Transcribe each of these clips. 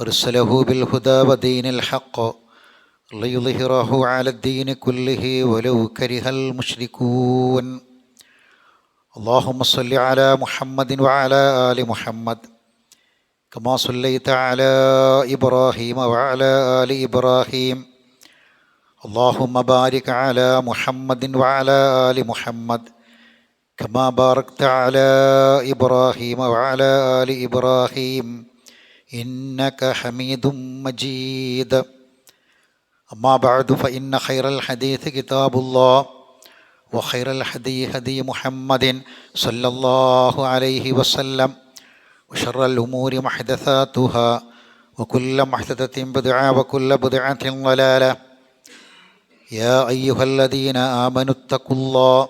أرسله بالهدى ودين الحق ليظهره على الدين كله ولو كره المشركون. اللهم صل على محمد وعلى آل محمد كما صليت على إبراهيم وعلى آل إبراهيم. اللهم بارك على محمد وعلى آل محمد كما باركت على إبراهيم وعلى آل إبراهيم. إنك حميد مجيد أما بعد فإن خير الحديث كتاب الله وخير الهدي هدي محمد صلى الله عليه وسلم وشر الأمور محدثاتها وكل محدثة بدعة وكل بدعة ضلالة يا أيها الذين آمنوا اتقوا الله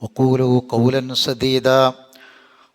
وقولوا قولا سديدا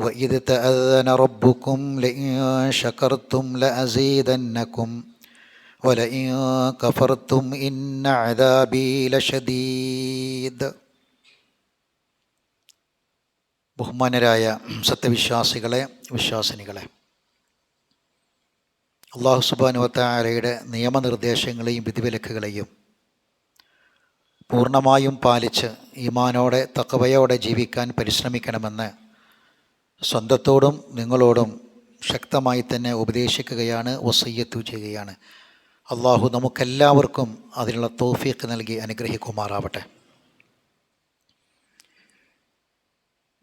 وإذ تأذن ربكم لئن شكرتم لأزيدنكم ولئن كفرتم إن عذابي لشديد ബഹുമാനരായ സത്യവിശ്വാസികളെ വിശ്വാസിനികളെ അള്ളാഹു സുബാനുവത്താരയുടെ നിയമനിർദ്ദേശങ്ങളെയും വിധിവിലക്കുകളെയും പൂർണ്ണമായും പാലിച്ച് ഈമാനോടെ തക്കവയോടെ ജീവിക്കാൻ പരിശ്രമിക്കണമെന്ന് സ്വന്തത്തോടും നിങ്ങളോടും ശക്തമായി തന്നെ ഉപദേശിക്കുകയാണ് വസയ്യത്തു ചെയ്യുകയാണ്. അള്ളാഹു നമുക്കെല്ലാവർക്കും അതിനുള്ള തോഫീക്ക് നൽകി അനുഗ്രഹിക്കുമാറാവട്ടെ.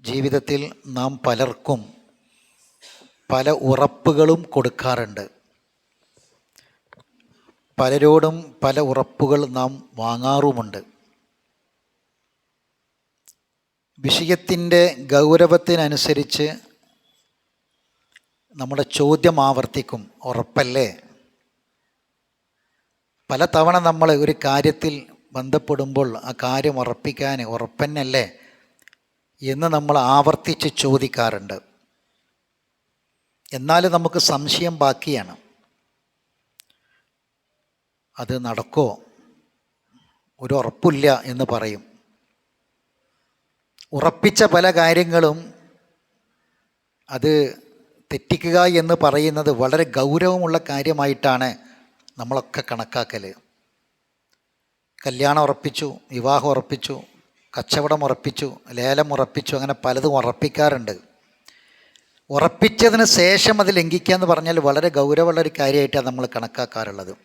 ജീവിതത്തിൽ നാം പലർക്കും പല ഉറപ്പുകളും കൊടുക്കാറുണ്ട്. പലരോടും പല ഉറപ്പുകൾ നാം വാങ്ങാറുമുണ്ട്. വിഷയത്തിന്റെ ഗൗരവത്തിനനുസരിച്ച് നമ്മുടെ ചോദ്യം ആവർത്തിക്കും. ഉറപ്പല്ലേ? പല തവണ നമ്മൾ ഒരു കാര്യത്തിൽ ബന്ധപ്പെടുമ്പോൾ ആ കാര്യം ഉറപ്പിക്കാൻ ഉറപ്പന്നല്ലേ എന്ന് നമ്മൾ ആവർത്തിച്ച് ചോദിക്കാറുണ്ട്. എന്നാൽ നമുക്ക് സംശയം ബാക്കിയാണ്. അത് നടക്കോ? ഒരു ഉറപ്പില്ല എന്ന് പറയും. ഉറപ്പിച്ച പല കാര്യങ്ങളും അത് തെറ്റിക്കുക എന്ന് പറയുന്നത് വളരെ ഗൗരവമുള്ള കാര്യമായിട്ടാണ് നമ്മളൊക്കെ കണക്കാക്കൽ കല്യാണം ഉറപ്പിച്ചു വിവാഹം ഉറപ്പിച്ചു കച്ചവടം ഉറപ്പിച്ചു ലേലം ഉറപ്പിച്ചു അങ്ങനെ പലതും ഉറപ്പിക്കാറുണ്ട്. ഉറപ്പിച്ചതിന് ശേഷം അത് ലംഘിക്കുക എന്ന് പറഞ്ഞാൽ വളരെ ഗൗരവമുള്ള ഒരു കാര്യമായിട്ടാണ് നമ്മൾ കണക്കാക്കാറുള്ളത്.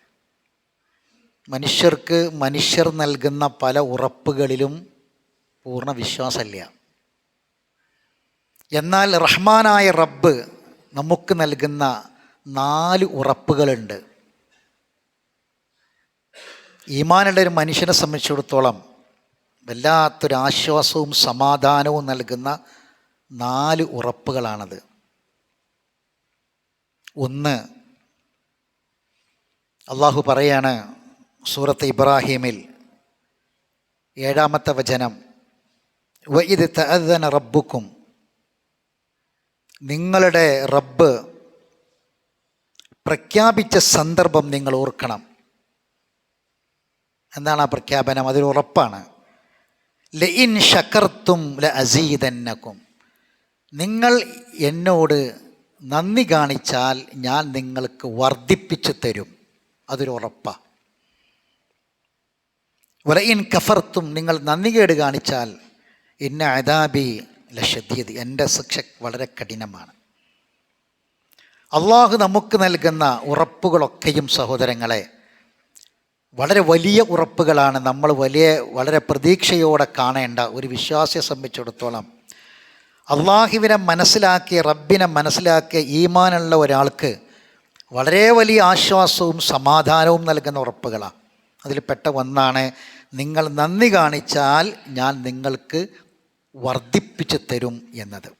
മനുഷ്യർക്ക് മനുഷ്യർ നൽകുന്ന പല ഉറപ്പുകളിലും പൂർണ വിശ്വാസമില്ല. എന്നാൽ റഹ്മാനായ റബ്ബ് നമുക്ക് നൽകുന്ന നാല് ഉറപ്പുകളുണ്ട്. ഈമാനുള്ള ഒരു മനുഷ്യനെ സംബന്ധിച്ചിടത്തോളം വല്ലാത്തൊരു ആശ്വാസവും സമാധാനവും നൽകുന്ന നാല് ഉറപ്പുകളാണത്. ഒന്ന് അള്ളാഹു പറയാണ് സൂറത്ത് ഇബ്രാഹീമിൽ ഏഴാമത്തെ വചനം വൈദ് തഅദന റബ്ബുക്കും. നിങ്ങളുടെ റബ്ബ് പ്രഖ്യാപിച്ച സന്ദർഭം നിങ്ങൾ ഓർക്കണം. എന്താണ് ആ പ്രഖ്യാപനം? അതൊരു ഉറപ്പാണ്. ലഇൻ ഷക്കർത്തും ല അസീതന്നക്കും നിങ്ങൾ എന്നോട് നന്ദി കാണിച്ചാൽ ഞാൻ നിങ്ങൾക്ക് വർദ്ധിപ്പിച്ചു തരും. അതൊരു ഉറപ്പാണ് വലയിൻ കഫർത്തും നിങ്ങൾ നന്ദികേട് കാണിച്ചാൽ ഇന്ന അദാബി ലഷദ്യത എന്റെ ശിക്ഷ വളരെ കഠിനമാണ്. അള്ളാഹു നമുക്ക് നൽകുന്ന ഉറപ്പുകളൊക്കെയും സഹോദരങ്ങളെ വളരെ വലിയ ഉറപ്പുകളാണ് നമ്മൾ വലിയ വളരെ പ്രതീക്ഷയോടെ കാണേണ്ട ഒരു വിശ്വാസിയെ സംബന്ധിച്ചിടത്തോളം. അള്ളാഹുവിനെ മനസ്സിലാക്കി റബ്ബിനെ മനസ്സിലാക്കിയ ഈമാനുള്ള ഒരാൾക്ക് വളരെ വലിയ ആശ്വാസവും സമാധാനവും നൽകുന്ന ഉറപ്പുകളാണ്. അതിൽ പെട്ട ഒന്നാണ് നിങ്ങൾ നന്ദി കാണിച്ചാൽ ഞാൻ നിങ്ങൾക്ക് വർദ്ധിപ്പിച്ചു തരും എന്നത്.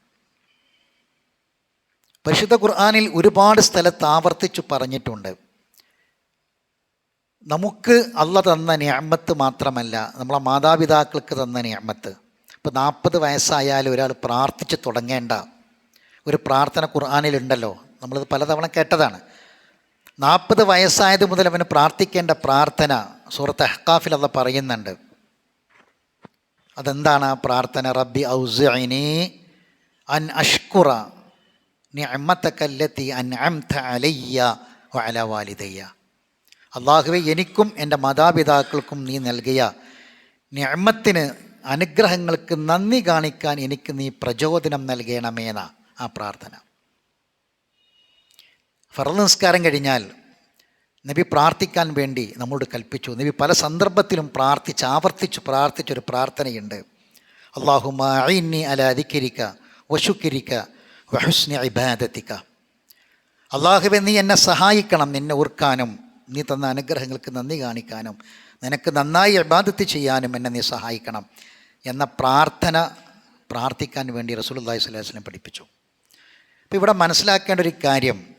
പരിശുദ്ധ ഖുർആാനിൽ ഒരുപാട് സ്ഥലത്ത് ആവർത്തിച്ചു പറഞ്ഞിട്ടുണ്ട്. നമുക്ക് അള്ള തന്ന ഞാമത്ത് മാത്രമല്ല നമ്മളെ മാതാപിതാക്കൾക്ക് തന്ന ഞാമത്ത് ഇപ്പോൾ നാൽപ്പത് വയസ്സായാലും ഒരാൾ പ്രാർത്ഥിച്ച് തുടങ്ങേണ്ട ഒരു പ്രാർത്ഥന ഖുർആാനിലുണ്ടല്ലോ. നമ്മളിത് പലതവണ കേട്ടതാണ്. നാൽപ്പത് വയസ്സായത് മുതൽ അവന് പ്രാർത്ഥിക്കേണ്ട പ്രാർത്ഥന സൂറത്ത് അഹ്കാഫിൽ അത് പറയുന്നുണ്ട്. അതെന്താണ് ആ പ്രാർത്ഥന? റബ്ബി ഔസിനി അൻ അഷ്കുറ നിഅമ്മത്തക്കല്ലത്തി അൻഅംത അലയ്യ വഅല വാലിദയ്യ. അള്ളാഹുവെ എനിക്കും എന്റെ മാതാപിതാക്കൾക്കും നീ നൽകിയ നിഅമ്മത്തിന് അനുഗ്രഹങ്ങൾക്ക് നന്ദി കാണിക്കാൻ എനിക്ക് നീ പ്രചോദനം നൽകണമേന ആ പ്രാർത്ഥന. ഫറദ് നിസ്കാരം കഴിഞ്ഞാൽ നബി പ്രാർത്ഥിക്കാൻ വേണ്ടി നമ്മോട് കൽപ്പിച്ചു. നബി പല സന്ദർഭത്തിലും പ്രാർത്ഥിച്ച് ആവർത്തിച്ച് പ്രാർത്ഥിച്ചൊരു പ്രാർത്ഥനയുണ്ട്. അള്ളാഹുമാഇന്നി അല അധികരിക്ക വശുക്കിരിക്ക വഹുസ്നി ഇബാദത്തിക്ക അള്ളാഹുവെ നീ എന്നെ സഹായിക്കണം നിന്നെ ഓർക്കാനും നീ തന്ന അനുഗ്രഹങ്ങൾക്ക് നന്ദി കാണിക്കാനും നിനക്ക് നന്നായി ഇബാദത്ത് ചെയ്യാനും എന്നെ നീ സഹായിക്കണം എന്ന പ്രാർത്ഥന പ്രാർത്ഥിക്കാൻ വേണ്ടി റസൂൽ അള്ളാഹി അലൈഹി പഠിപ്പിച്ചു. അപ്പോൾ ഇവിടെ മനസ്സിലാക്കേണ്ട ഒരു കാര്യം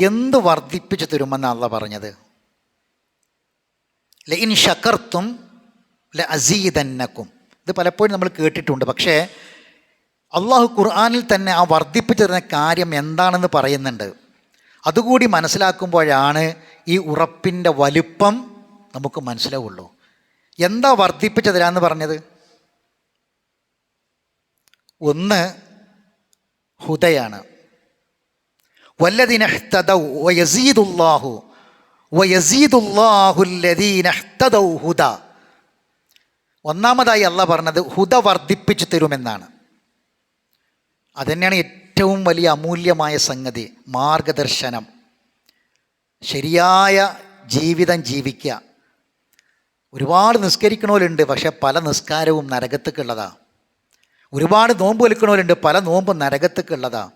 എന്ത് വർദ്ധിപ്പിച്ചു തരുമെന്നാണ് പറഞ്ഞത്? ഇൻ ഷക്കർത്തും ല അസീതന്നക്കും ഇത് പലപ്പോഴും നമ്മൾ കേട്ടിട്ടുണ്ട്. പക്ഷേ അള്ളാഹു ഖുർആാനിൽ തന്നെ ആ വർദ്ധിപ്പിച്ചു തരുന്ന കാര്യം എന്താണെന്ന് പറയുന്നുണ്ട്. അതുകൂടി മനസ്സിലാക്കുമ്പോഴാണ് ഈ ഉറപ്പിന്റെ വലുപ്പം നമുക്ക് മനസ്സിലാവുള്ളൂ. എന്താ വർദ്ധിപ്പിച്ചു തരാമെന്ന് പറഞ്ഞത്? ഒന്ന് ഹുദയാണ്. ഒന്നാമതായി അല്ല പറഞ്ഞത് ഹുദ വർദ്ധിപ്പിച്ചു തരുമെന്നാണ്. അതുതന്നെയാണ് ഏറ്റവും വലിയ അമൂല്യമായ സംഗതി മാർഗദർശനം. ശരിയായ ജീവിതം ജീവിക്കുക. ഒരുപാട് നിസ്കരിക്കണമല്ലുണ്ട് പക്ഷെ പല നിസ്കാരവും നരകത്തേക്കുള്ളതാണ് ഒരുപാട് നോമ്പ് വലിക്കണമല്ലുണ്ട് പല നോമ്പും നരകത്തേക്കുള്ളതാണ്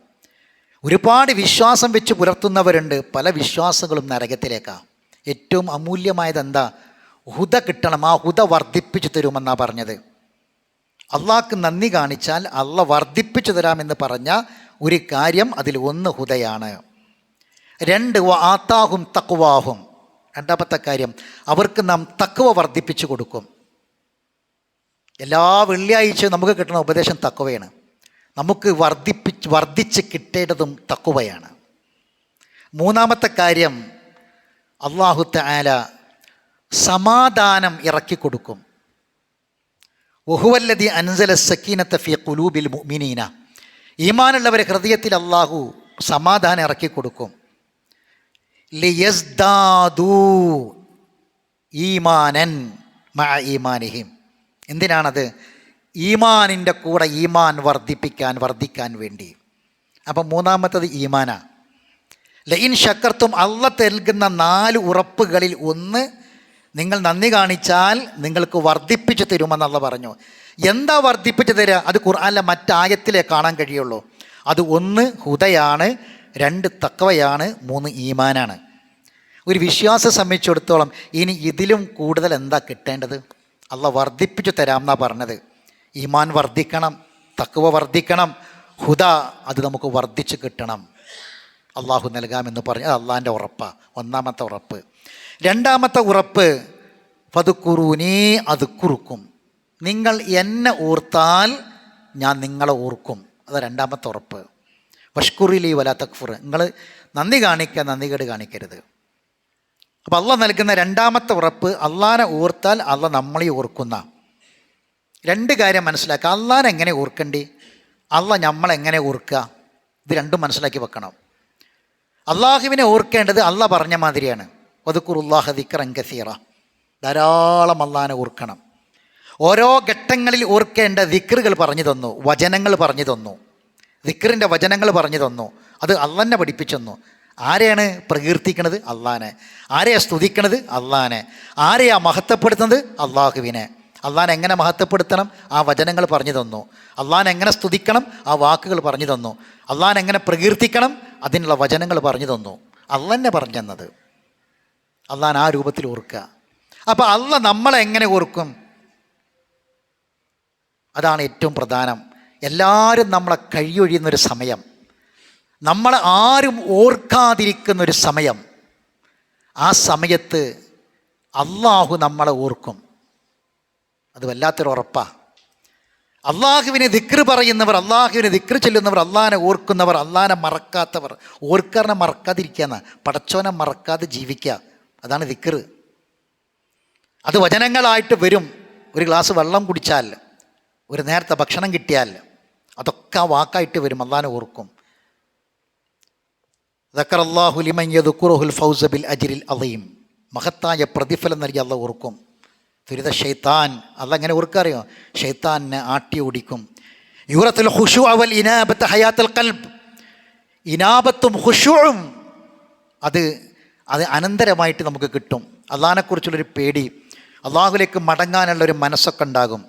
ഒരുപാട് വിശ്വാസം വെച്ച് പുലർത്തുന്നവരുണ്ട്. പല വിശ്വാസങ്ങളും നരകത്തിലേക്കാണ് ഏറ്റവും അമൂല്യമായത് എന്താ? ഹുദ കിട്ടണം ആ ഹുദ വർദ്ധിപ്പിച്ചു തരുമെന്നാണ് പറഞ്ഞത്. അള്ളാഹ്ക്ക് നന്ദി കാണിച്ചാൽ അള്ള വർദ്ധിപ്പിച്ചു തരാമെന്ന് പറഞ്ഞ ഒരു കാര്യം അതിൽ ഒന്ന് ഹുദയാണ്. രണ്ട് ആത്താഹും തക്കുവാഹും രണ്ടാമത്തെ കാര്യം അവർക്ക് നാം തക്കുവ വർദ്ധിപ്പിച്ചു കൊടുക്കും. എല്ലാ വെള്ളിയാഴ്ചയും നമുക്ക് കിട്ടുന്ന ഉപദേശം തക്കുവയാണ് നമുക്ക് വർദ്ധിപ്പിച്ച് വർദ്ധിച്ച് കിട്ടേണ്ടതും തക്കുവയാണ്. മൂന്നാമത്തെ കാര്യം അള്ളാഹു ആല സമാധാനം ഇറക്കി കൊടുക്കും. ഒഹുവല്ലതി അൻസല സക്കീനത്ത ഫി കുലൂബിൽ മുഅ്മിനീന. ഈമാനുള്ളവരെ ഹൃദയത്തിൽ അള്ളാഹു സമാധാനം ഇറക്കി കൊടുക്കും. ലിയസ്ദാദൂ ഈമാനൻ മഅ ഈമാനിഹിം. എന്തിനാണത്? ഈമാനിന്റെ കൂടെ ഈമാൻ വർദ്ധിപ്പിക്കാൻ വർദ്ധിക്കാൻ വേണ്ടി. അപ്പം മൂന്നാമത്തത് ഈമാന. ലൈൻ ശക്കർത്തും അള്ള നൽകുന്ന നാല് ഉറപ്പുകളിൽ ഒന്ന് നിങ്ങൾ നന്ദി കാണിച്ചാൽ നിങ്ങൾക്ക് വർദ്ധിപ്പിച്ചു തരുമെന്നുള്ള പറഞ്ഞു. എന്താ വർദ്ധിപ്പിച്ചു തരിക അത് ഖുർആാനിലെ മറ്റായത്തിലേ കാണാൻ കഴിയുള്ളൂ. അത് ഒന്ന് ഹുദയാണ് രണ്ട് തക്കവയാണ് മൂന്ന് ഈമാനാണ്. ഒരു വിശ്വാസം സംബന്ധിച്ചിടത്തോളം ഇനി ഇതിലും കൂടുതൽ എന്താ കിട്ടേണ്ടത്? അള്ള വർദ്ധിപ്പിച്ചു തരാം എന്നാണ് പറഞ്ഞത്. ഈമാൻ വർദ്ധിക്കണം തക്കവ വർദ്ധിക്കണം ഹുദ അത് നമുക്ക് വർദ്ധിച്ച് കിട്ടണം. അള്ളാഹു നൽകാമെന്ന് പറഞ്ഞ് അത് അള്ളാഹിന്റെ ഉറപ്പാണ് ഒന്നാമത്തെ ഉറപ്പ്. രണ്ടാമത്തെ ഉറപ്പ് പതുക്കുറൂനീ അത് കുറുക്കും നിങ്ങൾ എന്നെ ഓർത്താൽ ഞാൻ നിങ്ങളെ ഓർക്കും. അത് രണ്ടാമത്തെ ഉറപ്പ്. വഷ്കുറിലി വല തക്ഫുർ. നിങ്ങൾ നന്ദി കാണിക്കുക നന്ദികേട് കാണിക്കരുത്. അപ്പോൾ അള്ള നൽകുന്ന രണ്ടാമത്തെ ഉറപ്പ് അള്ളാനെ ഓർത്താൽ അള്ള നമ്മളെ ഓർക്കുന്ന രണ്ട് കാര്യം മനസ്സിലാക്കുക. അള്ളാൻ എങ്ങനെ ഓർക്കണ്ടി? അള്ള നമ്മളെങ്ങനെ ഓർക്കുക? ഇത് രണ്ടും മനസ്സിലാക്കി വെക്കണം. അള്ളാഹുവിനെ ഓർക്കേണ്ടത് അള്ള പറഞ്ഞ മാതിരിയാണ്. ഒതുക്കുറുല്ലാഹ ദിക്റൻ കസീറ. ധാരാളം അള്ളാനെ ഓർക്കണം. ഓരോ ഘട്ടങ്ങളിൽ ഓർക്കേണ്ട ദിക്റുകൾ പറഞ്ഞു തന്നു. വചനങ്ങൾ പറഞ്ഞു തന്നു. ദിക്റിന്റെ വചനങ്ങൾ പറഞ്ഞു തന്നു. അത് അള്ളന്നെ പഠിപ്പിച്ചെന്നു ആരെയാണ് പ്രകീർത്തിക്കണത്? അള്ളാനെ ആരെയാണ് സ്തുതിക്കണത്? അള്ളാനെ ആരെയാണ് മഹത്വപ്പെടുത്തുന്നത്? അള്ളാഹുവിനെ. അള്ളാൻ എങ്ങനെ മഹത്വപ്പെടുത്തണം? ആ വചനങ്ങൾ പറഞ്ഞു തന്നു. അള്ളാൻ എങ്ങനെ സ്തുതിക്കണം? ആ വാക്കുകൾ പറഞ്ഞു തന്നു. അള്ളാൻ എങ്ങനെ പ്രകീർത്തിക്കണം? അതിനുള്ള വചനങ്ങൾ പറഞ്ഞു തന്നു. അള്ളന്നെ പറഞ്ഞു തന്നത്. അള്ളാൻ ആ രൂപത്തിൽ ഓർക്കുക. അപ്പോൾ അള്ള നമ്മളെ എങ്ങനെ ഓർക്കും? അതാണ് ഏറ്റവും പ്രധാനം. എല്ലാവരും നമ്മളെ കഴിയൊഴിയുന്നൊരു സമയം. നമ്മളെ ആരും ഓർക്കാതിരിക്കുന്നൊരു സമയം. ആ സമയത്ത് അള്ളാഹു നമ്മളെ ഓർക്കും. അത് വല്ലാത്തൊരു ഉറപ്പാണ് അള്ളാഹുവിനെ ദിക്ർ പറയുന്നവർ അള്ളാഹുവിനെ ദിക്ർ ചെല്ലുന്നവർ അള്ളാഹനെ ഓർക്കുന്നവർ അള്ളാഹനെ മറക്കാത്തവർ ഓർക്കാരനെ മറക്കാതിരിക്കുക പടച്ചോനെ മറക്കാതെ ജീവിക്കുക അതാണ് ദിക്ർ അത് വചനങ്ങളായിട്ട് വരും. ഒരു ഗ്ലാസ് വെള്ളം കുടിച്ചാൽ ഒരു നേരത്തെ ഭക്ഷണം കിട്ടിയാൽ അതൊക്കെ വാക്കായിട്ട് വരും. അള്ളാഹനെ ഓർക്കും. ദക്കർ അള്ളാഹു ലിമയ്യദുക്കുറുഹുൽ ഫൗസ ബിൽ അജിരിൽ അലീം മഹത്തായ പ്രതിഫലം നൽകി അള്ള ഓർക്കും. ദുരിത ഷെയ്ത്താൻ അതങ്ങനെ ഓർക്കറിയോ ഷെയ്ത്താനെ ആട്ടി ഓടിക്കും. യൂറത്തിൽ ഹുഷു അവൽ ഇനാബത്ത് ഹയാത്തൽ കൽബ് ഇനാബത്തും ഹുഷുവും അത് അത് അനന്തരമായിട്ട് നമുക്ക് കിട്ടും. അള്ളഹാനെക്കുറിച്ചുള്ളൊരു പേടി. അള്ളാഹുലേക്ക് മടങ്ങാനുള്ള ഒരു മനസ്സൊക്കെ ഉണ്ടാകും.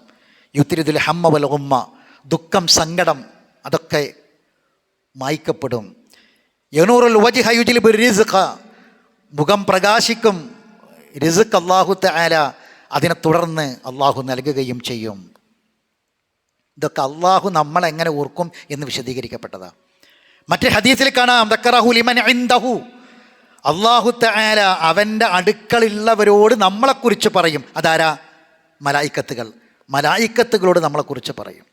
യുത്തിരിദുൽ ഹമ്മ വൽ ഉമ്മ ദുഃഖം സങ്കടം അതൊക്കെ മായ്ക്കപ്പെടും. യനൂറുൽ വജി ഹയുജിൽ റിസ്ഖ മുഖം പ്രകാശിക്കും. റിസ്ഖ് അള്ളാഹു തആല അതിനെ തുടർന്ന് അള്ളാഹു നൽകുകയും ചെയ്യും. ഇതൊക്കെ അള്ളാഹു നമ്മളെങ്ങനെ ഓർക്കും എന്ന് വിശദീകരിക്കപ്പെട്ടതാണ് മറ്റേ ഹദീസിൽ കാണാം ദക്കറഹു ലിമൻ ഇൻദഹു. അള്ളാഹു തആല അവന്റെ അടുക്കളുള്ളവരോട് നമ്മളെക്കുറിച്ച് പറയും. അതാരാ? മലായിക്കത്തുകൾ. മലായിക്കത്തുകളോട് നമ്മളെക്കുറിച്ച് പറയും.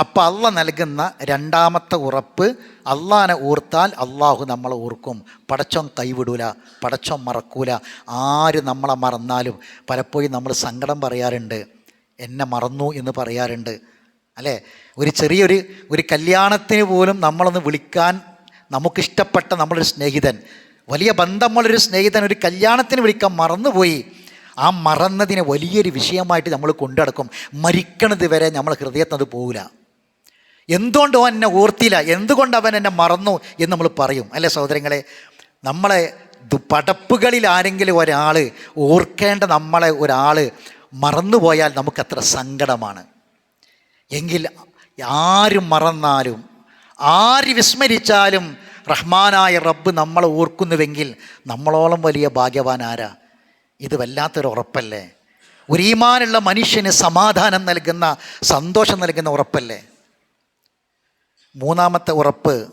അപ്പം അള്ള നൽകുന്ന രണ്ടാമത്തെ ഉറപ്പ് അള്ളാനെ ഓർത്താൽ അള്ളാഹു നമ്മളെ ഓർക്കും. പടച്ചോൻ കൈവിടൂല പടച്ചോൻ മറക്കൂല. ആര് നമ്മളെ മറന്നാലും പലപ്പോഴും നമ്മൾ സങ്കടം പറയാറുണ്ട്. എന്നെ മറന്നു എന്ന് പറയാറുണ്ട്. അല്ലേ? ഒരു ചെറിയൊരു ഒരു കല്യാണത്തിന് പോലും നമ്മളൊന്ന് വിളിക്കാൻ നമുക്കിഷ്ടപ്പെട്ട നമ്മളൊരു സ്നേഹിതൻ വലിയ ബന്ധമുള്ളൊരു സ്നേഹിതൻ ഒരു കല്യാണത്തിന് വിളിക്കാൻ മറന്നുപോയി. ആ മറന്നതിനെ വലിയൊരു വിഷയമായിട്ട് നമ്മൾ കൊണ്ടുനടക്കും മരിക്കണത് വരെ നമ്മൾ ഹൃദയത്തിനത് പോകില്ല എന്തുകൊണ്ട് അവൻ എന്നെ ഓർത്തില്ല? എന്തുകൊണ്ട് അവൻ എന്നെ മറന്നു എന്ന് നമ്മൾ പറയും. അല്ലേ സഹോദരങ്ങളെ? നമ്മളെ പടപ്പുകളിൽ ആരെങ്കിലും ഒരാൾ ഓർക്കേണ്ട നമ്മളെ ഒരാൾ മറന്നുപോയാൽ നമുക്കത്ര സങ്കടമാണ്. എങ്കിൽ ആരും മറന്നാലും ആര് വിസ്മരിച്ചാലും റഹ്മാനായ റബ്ബ് നമ്മളെ ഓർക്കുന്നുവെങ്കിൽ നമ്മളോളം വലിയ ഭാഗ്യവാൻ ആരാ? ഇത് വല്ലാത്തൊരു ഉറപ്പല്ലേ? ഒരീമാനുള്ള മനുഷ്യന് സമാധാനം നൽകുന്ന സന്തോഷം നൽകുന്ന ഉറപ്പല്ലേ? മൂന്നാമത്തെ ഉറപ്പ്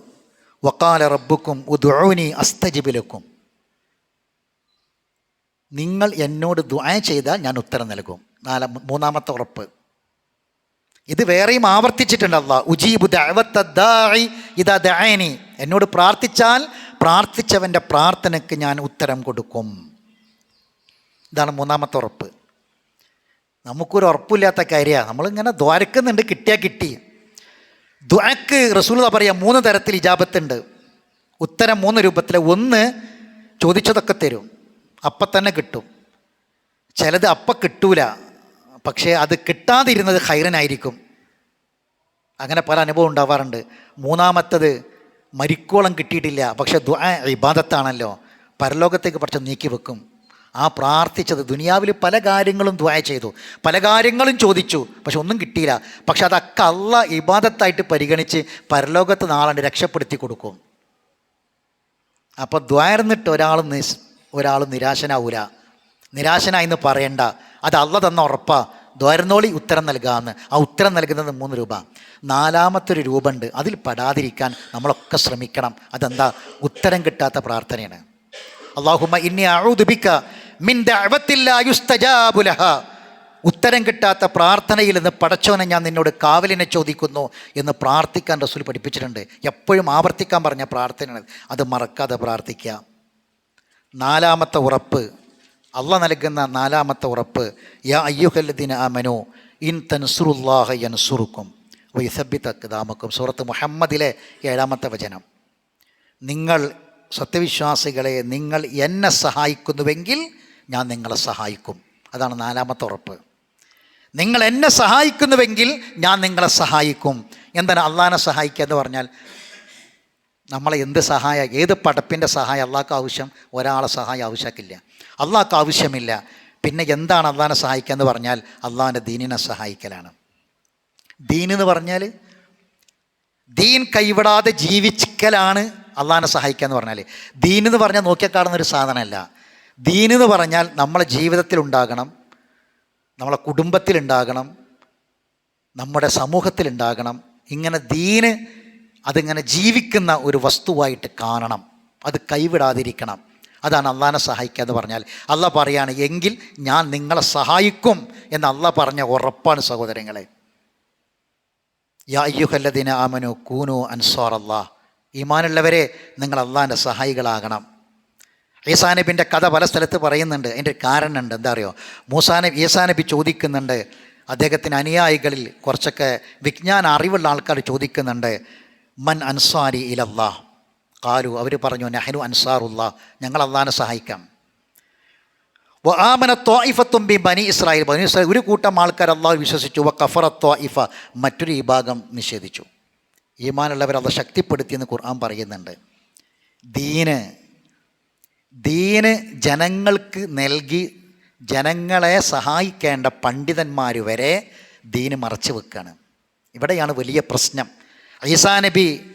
വക്കാല റബ്ബുക്കും ഉദ്വനി അസ്തജിബിലക്കും നിങ്ങൾ എന്നോട് ദുആ ചെയ്താൽ ഞാൻ ഉത്തരം നൽകും. നാല മൂന്നാമത്തെ ഉറപ്പ്. ഇത് വേറെയും ആവർത്തിച്ചിട്ടുണ്ട് അല്ല ഉജീബു ദഅനി. എന്നോട് പ്രാർത്ഥിച്ചാൽ പ്രാർത്ഥിച്ചവന്റെ പ്രാർത്ഥനയ്ക്ക് ഞാൻ ഉത്തരം കൊടുക്കും. ഇതാണ് മൂന്നാമത്തെ ഉറപ്പ്. നമുക്കൊരു ഉറപ്പില്ലാത്ത കാര്യമാണ് നമ്മളിങ്ങനെ ദ്വാരക്കുന്നുണ്ട് കിട്ടിയാൽ കിട്ടി. ദ്വാക്ക് റസൂല പറയാം മൂന്ന് തരത്തിൽ ഇജാബത്തുണ്ട്. ഉത്തരം മൂന്ന് രൂപത്തിൽ ഒന്ന് ചോദിച്ചതൊക്കെ തരും. അപ്പം തന്നെ കിട്ടും. ചിലത് അപ്പം കിട്ടൂല. പക്ഷേ അത് കിട്ടാതിരുന്നത് ഹൈറനായിരിക്കും. അങ്ങനെ പല അനുഭവം ഉണ്ടാവാറുണ്ട്. മൂന്നാമത്തത് മരിക്കോളം കിട്ടിയിട്ടില്ല. പക്ഷേ ദ്വാ ഇബാദത്താണല്ലോ. പരലോകത്തേക്ക് പക്ഷെ നീക്കി വെക്കും ആ പ്രാർത്ഥിച്ചത്. ദുനിയാവിൽ പല കാര്യങ്ങളും ദ്വായ ചെയ്തു. പല കാര്യങ്ങളും ചോദിച്ചു. പക്ഷെ ഒന്നും കിട്ടിയില്ല. പക്ഷെ അതൊക്കെ അല്ല ഇബാദത്തായിട്ട് പരിഗണിച്ച് പരലോകത്ത് നാളെ രക്ഷപ്പെടുത്തി കൊടുക്കും. അപ്പോൾ ദ്വായർന്നിട്ട് ഒരാൾ ഒരാൾ നിരാശനാവൂല. നിരാശനായെന്ന് പറയണ്ട. അത് അള്ള തന്ന ഉറപ്പാ. ദ്വാരനോളി ഉത്തരം നൽകാമെന്ന് ആ ഉത്തരം നൽകുന്നത് മൂന്ന് രൂപ. നാലാമത്തൊരു രൂപമുണ്ട് അതിൽ പെടാതിരിക്കാൻ നമ്മളൊക്കെ ശ്രമിക്കണം. അതെന്താ? ഉത്തരം കിട്ടാത്ത പ്രാർത്ഥനയാണ്. അള്ളാഹുമ ഇന്നി അഴുതുബിക്ക ഉത്തരം കിട്ടാത്ത പ്രാർത്ഥനയിൽ നിന്ന് പടച്ചവനെ ഞാൻ നിന്നോട് കാവലിനെ ചോദിക്കുന്നു എന്ന് പ്രാർത്ഥിക്കാൻ റസൂൽ പഠിപ്പിച്ചിട്ടുണ്ട്. എപ്പോഴും ആവർത്തിക്കാൻ പറഞ്ഞ പ്രാർത്ഥനയാണ് അത്. മറക്കാതെ പ്രാർത്ഥിക്കുക. നാലാമത്തെ ഉറപ്പ്. അള്ള നൽകുന്ന നാലാമത്തെ ഉറപ്പ്. യാ അയ്യുഹല്ലദിന അമനു ഇൻ തൻസുറുല്ലാഹ യൻസുറുക്കും വൈസബിത്തക്താമക്കും സൂറത്ത് മുഹമ്മദിലെ ഏഴാമത്തെ വചനം. നിങ്ങൾ സത്യവിശ്വാസികളെ നിങ്ങൾ എന്നെ സഹായിക്കുന്നുവെങ്കിൽ ഞാൻ നിങ്ങളെ സഹായിക്കും. അതാണ് നാലാമത്തെ ഉറപ്പ്. നിങ്ങൾ എന്നെ സഹായിക്കുന്നുവെങ്കിൽ ഞാൻ നിങ്ങളെ സഹായിക്കും. എന്താണ് അള്ളഹാനെ സഹായിക്കുക എന്ന് പറഞ്ഞാൽ നമ്മളെ എന്ത് സഹായം ഏത് പടപ്പിന്റെ സഹായം അള്ളാഹ്ക്ക് ആവശ്യം ഒരാളെ സഹായം ആവശ്യമാക്കില്ല. അള്ളാഹ്ക്ക് ആവശ്യമില്ല. പിന്നെ എന്താണ് അള്ളഹാനെ സഹായിക്കുക എന്ന് പറഞ്ഞാൽ അള്ളാഹാന്റെ ദീനിനെ സഹായിക്കലാണ്. ദീൻ എന്ന് പറഞ്ഞാൽ ദീൻ കൈവിടാതെ ജീവിക്കലാണ് അള്ളഹാനെ സഹായിക്കുക എന്ന് പറഞ്ഞാൽ. ദീൻ എന്ന് പറഞ്ഞാൽ നോക്കിയാൽ കാണുന്ന ഒരു സാധനമല്ല. ദീൻ എന്ന് പറഞ്ഞാൽ നമ്മളെ ജീവിതത്തിലുണ്ടാകണം നമ്മളെ കുടുംബത്തിലുണ്ടാകണം നമ്മുടെ സമൂഹത്തിലുണ്ടാകണം ഇങ്ങനെ ദീന് അതിങ്ങനെ ജീവിക്കുന്ന ഒരു വസ്തുവായിട്ട് കാണണം. അത് കൈവിടാതിരിക്കണം. അതാണ് അള്ളാഹിനെ സഹായിക്കുക എന്ന് പറഞ്ഞാൽ. അല്ല പറയാണ് എങ്കിൽ ഞാൻ നിങ്ങളെ സഹായിക്കും എന്ന് അല്ല പറഞ്ഞ ഉറപ്പാണ് സഹോദരങ്ങളെ. യാ അയ്യുഹല്ലദിന ആമനു കൂനു അൻസാർ അള്ളാ ഈമാനുള്ളവരെ നിങ്ങൾ അള്ളാന്റെ സഹായികളാകണം. ഈസാ നബിന്റെ കഥ പല സ്ഥലത്ത് പറയുന്നുണ്ട്. അതിന്റെ കാരണമുണ്ട്. എന്താ അറിയോ? മൂസാനബി ഈസാനബി ചോദിക്കുന്നുണ്ട്. അദ്ദേഹത്തിന് അനുയായികളിൽ കുറച്ചൊക്കെ വിജ്ഞാന അറിവുള്ള ആൾക്കാർ ചോദിക്കുന്നുണ്ട്. മൻ അൻസാരി ഇലല്ലാ കാലു അവർ പറഞ്ഞു നെഹ്നു അൻസാറുല്ലാ. ഞങ്ങൾ അള്ളഹാനെ സഹായിക്കാം. ആമന ത്വായിഫത്തും ബി ബനി ഇസ്രായേൽ. ബനി ഇസ്രായേൽ ഒരു കൂട്ടം ആൾക്കാർ അള്ളാഹു വിശ്വസിച്ചു. വ കഫറ ത്വായിഫ മറ്റൊരു വിഭാഗം നിഷേധിച്ചു. ഈമാനുള്ളവർ അത് ശക്തിപ്പെടുത്തിയെന്ന് ഖുർആൻ പറയുന്നുണ്ട്. ദീന് ദീന് ജനങ്ങൾക്ക് നൽകി ജനങ്ങളെ സഹായിക്കേണ്ട പണ്ഡിതന്മാർ വരെ ദീന് മറച്ചു വെക്കുകയാണ് ഇവിടെയാണ് വലിയ പ്രശ്നം. ഐസാ നബി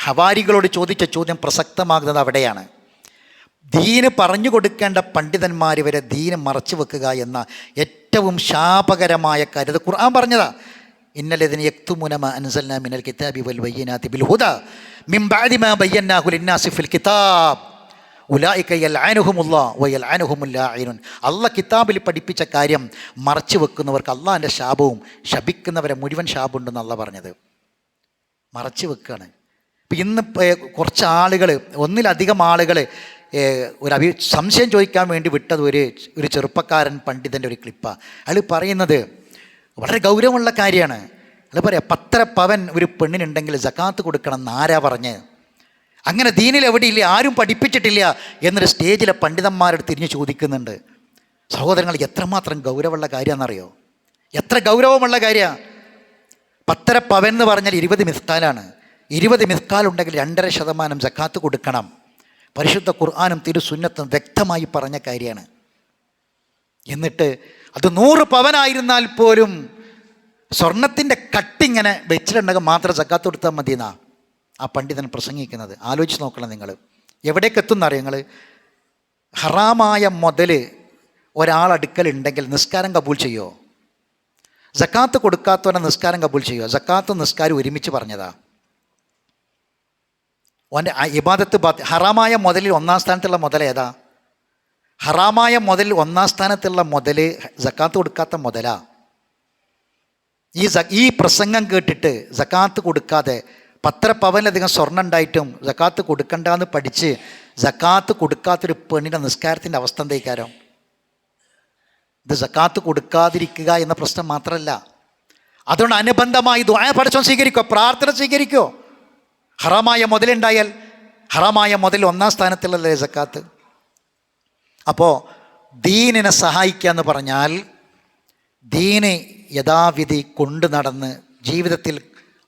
ഹവാരികളോട് ചോദിച്ച ചോദ്യം പ്രസക്തമാകുന്നത് അവിടെയാണ്. ദീന് പറഞ്ഞു കൊടുക്കേണ്ട പണ്ഡിതന്മാർ വരെ ദീന് മറച്ചു വെക്കുക എന്ന ഏറ്റവും ശാപകരമായ കാര്യം. ഇത് ഖുർആൻ പറഞ്ഞതാ. ഇന്നലതിന് യക്തുമുനമ അൻസൽന മിനൽ കിതാബി വൽ ബയ്യനാതി ബിൽ ഹുദ മാ ബയ്യനാഹു ലിന്നാസി ഫിൽ കിതാബ്. അല്ല കിതാബിൽ പഠിപ്പിച്ച കാര്യം മറച്ചു വെക്കുന്നവർക്ക് അള്ളാഹിന്റെ ശാപവും ശപിക്കുന്നവരെ മുഴുവൻ ശാപമുണ്ടെന്ന് അള്ള പറഞ്ഞത്. മറച്ചു വെക്കുകയാണ് ഇപ്പം ഇന്ന് കുറച്ച് ആളുകൾ ഒന്നിലധികം ആളുകൾ ഒരു അഭി സംശയം ചോദിക്കാൻ വേണ്ടി വിട്ടത് ഒരു ഒരു ചെറുപ്പക്കാരൻ പണ്ഡിതന്റെ ഒരു ക്ലിപ്പാണ് അയാൾ പറയുന്നത് വളരെ ഗൗരവമുള്ള കാര്യമാണ്. അയാൾ പറയാം പത്ര പവൻ ഒരു പെണ്ണിനുണ്ടെങ്കിൽ ജക്കാത്ത് കൊടുക്കണം എന്നാരാ പറഞ്ഞ്? അങ്ങനെ ദീനിൽ എവിടെയില്ല ആരും പഠിപ്പിച്ചിട്ടില്ല എന്നൊരു സ്റ്റേജിലെ പണ്ഡിതന്മാരോട് തിരിഞ്ഞ് ചോദിക്കുന്നുണ്ട്. സഹോദരങ്ങൾ എത്രമാത്രം ഗൗരവമുള്ള കാര്യമാണെന്നറിയോ? എത്ര ഗൗരവമുള്ള കാര്യമാണ് പത്തര പവൻ എന്ന് പറഞ്ഞാൽ ഇരുപത് മിസ്കാലാണ്. ഇരുപത് മിസ്കാൽ ഉണ്ടെങ്കിൽ രണ്ടര ശതമാനം ജക്കാത്ത് കൊടുക്കണം. പരിശുദ്ധ ഖുർആാനും തിരുസുന്നത്തും വ്യക്തമായി പറഞ്ഞ കാര്യമാണ്. എന്നിട്ട് അത് നൂറ് പവനായിരുന്നാൽ പോലും സ്വർണത്തിന്റെ കട്ടിങ്ങനെ വെച്ചിട്ടുണ്ടെങ്കിൽ മാത്രം ജക്കാത്ത് കൊടുത്താൽ മതി എന്നാ ആ പണ്ഡിതൻ പ്രസംഗിക്കുന്നത്. ആലോചിച്ച് നോക്കണം നിങ്ങൾ. എവിടേക്ക് എത്തുന്നറിയ നിങ്ങൾ? ഹറാമായ മുതൽ ഉണ്ടെങ്കിൽ നിസ്കാരം കബൂൽ ചെയ്യോ? ജക്കാത്ത് കൊടുക്കാത്തവനെ നിസ്കാരം കബൂൽ ചെയ്യോ? ജക്കാത്ത് നിസ്കാരം ഒരുമിച്ച് പറഞ്ഞതാ. ഓന്റെ ഇബാദത്ത് ബാത്ത് ഹറാമായ മുതലിൽ ഒന്നാം സ്ഥാനത്തുള്ള മുതൽ ഏതാ? ഹറാമായ മുതൽ ഒന്നാം സ്ഥാനത്തുള്ള മുതൽ ജക്കാത്ത് കൊടുക്കാത്ത മുതലാ. ഈ ഈ പ്രസംഗം കേട്ടിട്ട് ജക്കാത്ത് കൊടുക്കാതെ പത്ര പവനിലധികം സ്വർണം ഉണ്ടായിട്ടും ജക്കാത്ത് കൊടുക്കണ്ടെന്ന് പഠിച്ച് ജക്കാത്ത് കൊടുക്കാത്തൊരു പെണ്ണിന്റെ നിസ്കാരത്തിന്റെ അവസ്ഥ എന്തായിക്കാരോ? ഇത് ജക്കാത്ത് കൊടുക്കാതിരിക്കുക എന്ന പ്രശ്നം മാത്രമല്ല. അതുകൊണ്ട് അനുബന്ധമായി ദ്വായ പഠിച്ചോ സ്വീകരിക്കോ പ്രാർത്ഥന സ്വീകരിക്കോ. ഹറാമായ മുതലുണ്ടായാൽ ഹറാമായ മുതൽ ഒന്നാം സ്ഥാനത്തുള്ളതല്ലേ ജക്കാത്ത്? അപ്പോൾ ദീനിനെ സഹായിക്കുക എന്ന് പറഞ്ഞാൽ ദീന് യഥാവിധി കൊണ്ടു നടന്ന് ജീവിതത്തിൽ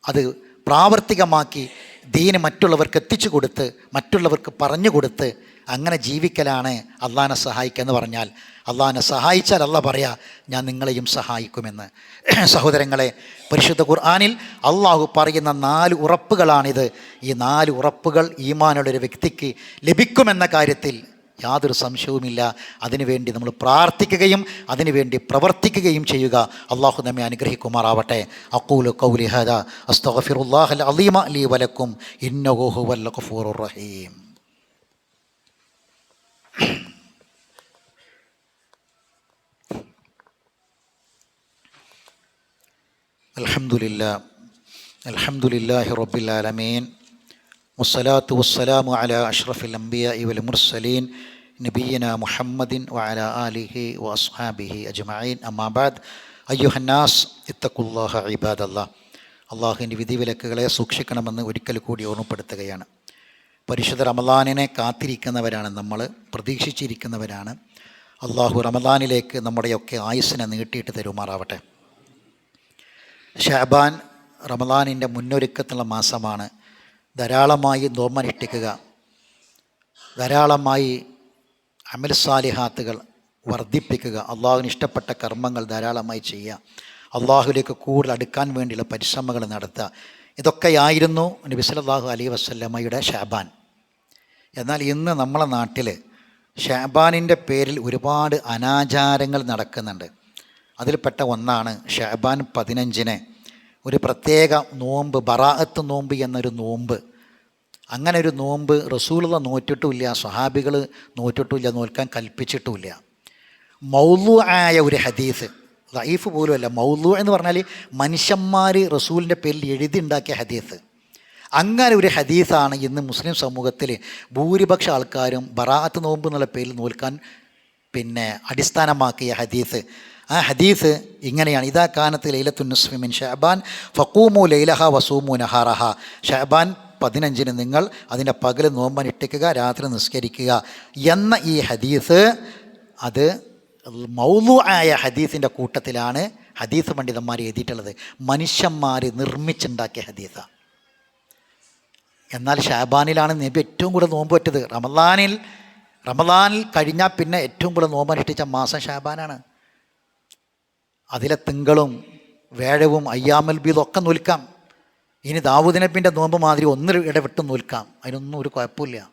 അത് പ്രാവർത്തികമാക്കി ദീന് മറ്റുള്ളവർക്ക് എത്തിച്ചു കൊടുത്ത് മറ്റുള്ളവർക്ക് പറഞ്ഞു കൊടുത്ത് അങ്ങനെ ജീവിക്കലാണ് അള്ളഹാനെ സഹായിക്കുക എന്ന് പറഞ്ഞാൽ. അള്ളഹാനെ സഹായിച്ചാൽ അല്ല പറയാ ഞാൻ നിങ്ങളെയും സഹായിക്കുമെന്ന്. സഹോദരങ്ങളെ പരിശുദ്ധ ഖുർആാനിൽ അള്ളാഹു പറയുന്ന നാല് ഉറപ്പുകളാണിത്. ഈ നാല് ഉറപ്പുകൾ ഈമാനുള്ള ഒരു വ്യക്തിക്ക് ലഭിക്കുമെന്ന കാര്യത്തിൽ യാതൊരു സംശയവുമില്ല. അതിനുവേണ്ടി നമ്മൾ പ്രാർത്ഥിക്കുകയും അതിനുവേണ്ടി പ്രവർത്തിക്കുകയും ചെയ്യുക. അള്ളാഹു നമ്മെ അനുഗ്രഹിക്കുമാറാവട്ടെ. കൗലി ഹദ. അസ്തഗഫിറുല്ലാഹൽ അലീമ ലീ വലക്കും. ഇന്നഗോഹു വല്ല കഫൂർ റഹീം. അലഹമുല്ല അൽഹംദുലില്ലാഹി റബ്ബിൽ ആലമീൻ. والصلاة والسلام على أشرف الأنبياء والمرسلين نبينا محمد وعلى آله وأصحابه أجمعين أما بعد أيها الناس اتقوا الله عباد الله അള്ളാഹുവിൻ്റെ വിധിവിലക്കുകളെ സൂക്ഷിക്കണമെന്ന് ഒരിക്കൽ കൂടി ഓർമ്മപ്പെടുത്തുകയാണ് പരിശുദ്ധ റമദാനിനെ കാത്തിരിക്കുന്നവരാണ് നമ്മൾ പ്രതീക്ഷിച്ചിരിക്കുന്നവരാണ് അള്ളാഹു റമദാനിലേക്ക് നമ്മുടെയൊക്കെ ആയുസ്സിനെ നീട്ടിയിട്ട് തരുമാറാവട്ടെ ഷാബാൻ റമദാനിൻ്റെ മുന്നൊരുക്കത്തുള്ള മാസമാണ് ധാരാളമായി നോമ്പനുഷ്ഠിക്കുക ധാരാളമായി അമൽ സാലിഹാത്തുകൾ വർദ്ധിപ്പിക്കുക. അള്ളാഹുവിന് ഇഷ്ടപ്പെട്ട കർമ്മങ്ങൾ ധാരാളമായി ചെയ്യുക. അള്ളാഹുലേക്ക് കൂടുതൽ അടുക്കാൻ വേണ്ടിയുള്ള പരിശ്രമങ്ങൾ നടത്തുക. ഇതൊക്കെയായിരുന്നു നബി സല്ലല്ലാഹു അലൈഹി വസല്ലമയുടെ ഷാബാൻ എന്നാൽ ഇന്ന് നമ്മളെ നാട്ടിൽ ഷാബാനിന്റെ പേരിൽ ഒരുപാട് അനാചാരങ്ങൾ നടക്കുന്നുണ്ട്. അതിൽപ്പെട്ട ഒന്നാണ് ഷാബാൻ പതിനഞ്ചിന് ഒരു പ്രത്യേക നോമ്പ് ബറാഅത്ത് നോമ്പ് എന്നൊരു നോമ്പ്. അങ്ങനെ ഒരു നോമ്പ് റസൂലുള്ള നോറ്റിട്ടുമില്ല സ്വഹാബികൾ നോറ്റിട്ടുമില്ല നോൽക്കാൻ കൽപ്പിച്ചിട്ടുമില്ല. മൗലു ആയ ഒരു ഹദീസ്. ലൈഫ് പോലുമല്ല. മൗലു എന്ന് പറഞ്ഞാൽ മനുഷ്യന്മാർ റസൂലിന്റെ പേരിൽ എഴുതി ഉണ്ടാക്കിയ ഹദീസ്. അങ്ങനെ ഒരു ഹദീസാണ് ഇന്ന് മുസ്ലിം സമൂഹത്തിൽ ഭൂരിപക്ഷ ആൾക്കാരും ബറാഅത്ത് നോമ്പ് എന്നുള്ള പേരിൽ നോൽക്കാൻ പിന്നെ അടിസ്ഥാനമാക്കിയ ഹദീസ്. ആ ഹദീസ് ഇങ്ങനെയാണ് ഇതാ കാനത്ത് ലൈലത്തു നുസ്മിൻ ഷഹബാൻ ഫക്കൂമു ലൈലഹ വസൂമു നഹാറഹ. ഷഹബാൻ പതിനഞ്ചിന് നിങ്ങൾ അതിന്റെ പകൽ നോമ്പൻ ഇട്ടിക്കുക രാത്രി നിസ്കരിക്കുക എന്ന ഈ ഹദീസ് അത് മൗലു ആയ ഹദീസിന്റെ കൂട്ടത്തിലാണ് ഹദീസ് പണ്ഡിതന്മാർ എഴുതിയിട്ടുള്ളത്. മനുഷ്യന്മാർ നിർമ്മിച്ചുണ്ടാക്കിയ ഹദീസാണ് എന്നാൽ ഷാബാനിലാണ് നബി ഏറ്റവും കൂടുതൽ നോമ്പ് പറ്റത്. റമദാനിൽ റമദാനിൽ കഴിഞ്ഞാൽ പിന്നെ ഏറ്റവും കൂടുതൽ നോമ്പ് അനുഷ്ഠിച്ച മാസം ഷാബാനാണ് അതിലെ തിങ്കളും വേഴവും അയ്യാമൽ ബീതൊക്കെ നോൽക്കാം. ഇനി ദാവൂദിനപ്പിന്റെ നോമ്പ് മാതിരി ഒന്ന് ഇടവിട്ട് നോൽക്കാം. അതിനൊന്നും ഒരു കുഴപ്പമില്ല.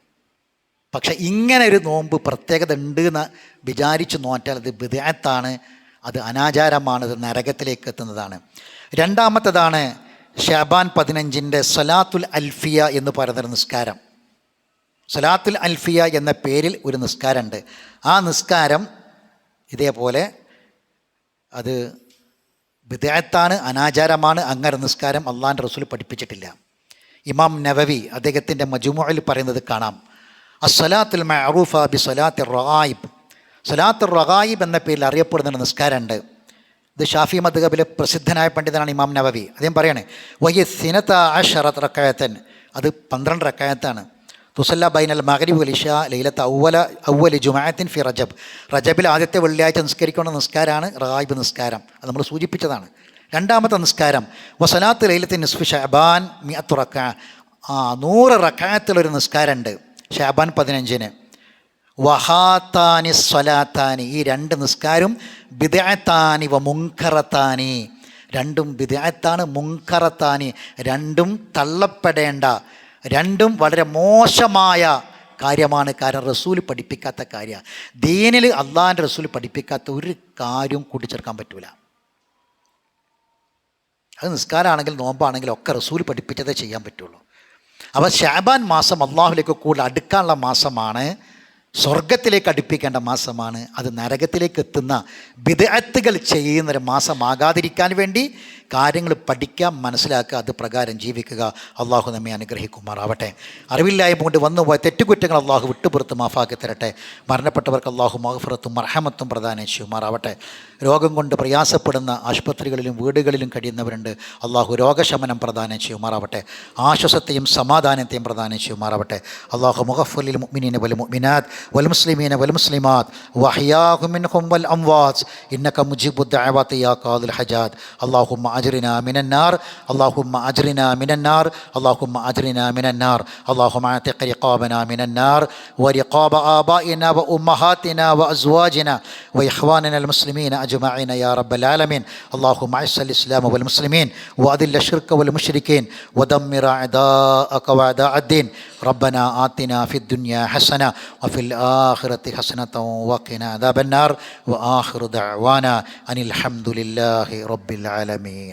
പക്ഷെ ഇങ്ങനെ ഒരു നോമ്പ് പ്രത്യേകത ഉണ്ട് എന്ന് വിചാരിച്ച് നോറ്റാൽ അത് വിദേഹത്താണ് അത് അനാചാരമാണ് അത് നരകത്തിലേക്ക് എത്തുന്നതാണ്. രണ്ടാമത്തേതാണ് ഷാബാൻ പതിനഞ്ചിന്റെ സലാത്തുൽ അൽഫിയ എന്ന് പറയുന്നൊരു നിസ്കാരം. സലാത്തുൽ അൽഫിയ എന്ന പേരിൽ ഒരു നിസ്കാരമുണ്ട്. ആ നിസ്കാരം ഇതേപോലെ അത് വിദേഹത്താണ് അനാചാരമാണ് അങ്ങനെ നിസ്കാരം അള്ളാന്റെ റസൂൽ പഠിപ്പിച്ചിട്ടില്ല. ഇമാം നവവി അദ്ദേഹത്തിന്റെ മജുമുഅയിൽ പറയുന്നത് കാണാം. അസ്സലാത്തുൽ മഅറൂഫ ബി സലാത്ത് റഹായിബ് സലാത്ത് റഹായിബ് എന്ന പേരിൽ അറിയപ്പെടുന്ന നിസ്കാരമുണ്ട്. ഇത് ഷാഫി മദ്ഹബിലെ പ്രസിദ്ധനായ പണ്ഡിതനാണ് ഇമാം നവവി. അദ്ദേഹം പറയണേ വയ്യ സിനത്ത അഷറത്ത് റക്കായത്തൻ. അത് പന്ത്രണ്ട് റക്കായത്താണ്. തുസല്ല ബൈനൽ മഹരിബ് വലിഷ ലൈലത്ത് ഔവല ഔവലി ജുമാഅത്തിൻ ഫി റജബ്. റജബിൽ ആദ്യത്തെ വെള്ളിയാഴ്ച നിസ്കരിക്കേണ്ട നിസ്കാരമാണ് റായിബ് നിസ്കാരം. അത് നമ്മൾ സൂചിപ്പിച്ചതാണ്. രണ്ടാമത്തെ നിസ്കാരം വസലാത്ത് ലൈലത്തിൻ നിസ്ഫി ഷാബാൻ മിയത്തു റക്ക. ആ നൂറ് റക്കായത്തിലൊരു നിസ്കാരമുണ്ട് ഷാബാൻ പതിനഞ്ചിന്. വഹാത്താനി സ്വലാത്താനി. ഈ രണ്ട് നിസ്കാരം ബിദാത്താനി വ മുങ്കറത്താനി രണ്ടും ബിദാത്താണ് മുങ്കറത്താനി രണ്ടും തള്ളപ്പെടേണ്ട. രണ്ടും വളരെ മോശമായ കാര്യമാണ്. കാരണം റസൂൽ പഠിപ്പിക്കാത്ത കാര്യം. ദീനിൽ അള്ളാഹിന്റെ റസൂൽ പഠിപ്പിക്കാത്ത ഒരു കാര്യവും കൂട്ടിച്ചേർക്കാൻ പറ്റൂല. അത് നിസ്കാരമാണെങ്കിൽ നോമ്പാണെങ്കിലും ഒക്കെ റസൂൽ പഠിപ്പിച്ചതേ ചെയ്യാൻ പറ്റുള്ളൂ. അപ്പോൾ ഷാബാൻ മാസം അള്ളാഹുലേക്ക് കൂടുതൽ അടുക്കാനുള്ള മാസമാണ്. സ്വർഗത്തിലേക്ക് അടുപ്പിക്കേണ്ട മാസമാണ്. അത് നരകത്തിലേക്ക് എത്തുന്ന വിദഗ്ധകൾ ചെയ്യുന്നൊരു മാസമാകാതിരിക്കാൻ വേണ്ടി കാര്യങ്ങൾ പഠിക്കുക മനസ്സിലാക്കുക. അത് പ്രകാരം ജീവിക്കുക. അള്ളാഹു നമ്മെ അനുഗ്രഹിക്കുമാറാവട്ടെ. അറിവില്ലായ്മ കൊണ്ട് വന്നുപോയ തെറ്റുകുറ്റങ്ങൾ അള്ളാഹു വിട്ടുപുറത്ത് മാഫാക്കി തരട്ടെ. മരണപ്പെട്ടവർക്ക് അള്ളാഹു മഹഫറത്തും മർഹമത്തും പ്രധാന ചെയ്യുമാറാവട്ടെ. രോഗം കൊണ്ട് പ്രയാസപ്പെടുന്ന ആശുപത്രികളിലും വീടുകളിലും കഴിയുന്നവരുണ്ട്. അള്ളാഹു രോഗശമനം പ്രദാനം ചെയ്യുമാറാവട്ടെ. ആശ്വാസത്തെയും സമാധാനത്തെയും പ്രദാനം ചെയ്യുമാറാവട്ടെ. അള്ളാഹു മുഹഫുലിൽ മുഅ്മിനീന വൽ മുഅ്മിനാത്ത് വൽ മുസ്ലിമീന വൽ മുസ്ലിമാത്ത് വഹിയാഹു മിൻഹും വൽ അംവാസ് ഇന്നക മുജീബു ദഅവാതി യാ ഹജാത്ത് അല്ലാഹുമ്മ أجرنا من النار. اللهم أجرنا من النار. اللهم أجرنا من النار. اللهم أعتق رقابنا من النار ورقاب آبائنا وأمهاتنا وأزواجنا وإخواننا المسلمين أجمعين يا رب العالمين. اللهم أعز الإسلام والمسلمين وأذل الشرك والمشركين ودمر أعداءك وأعداء الدين. ربنا آتنا في الدنيا حسنة وفي الآخرة حسنة وقنا عذاب النار. وآخر دعوانا أن الحمد لله رب العالمين.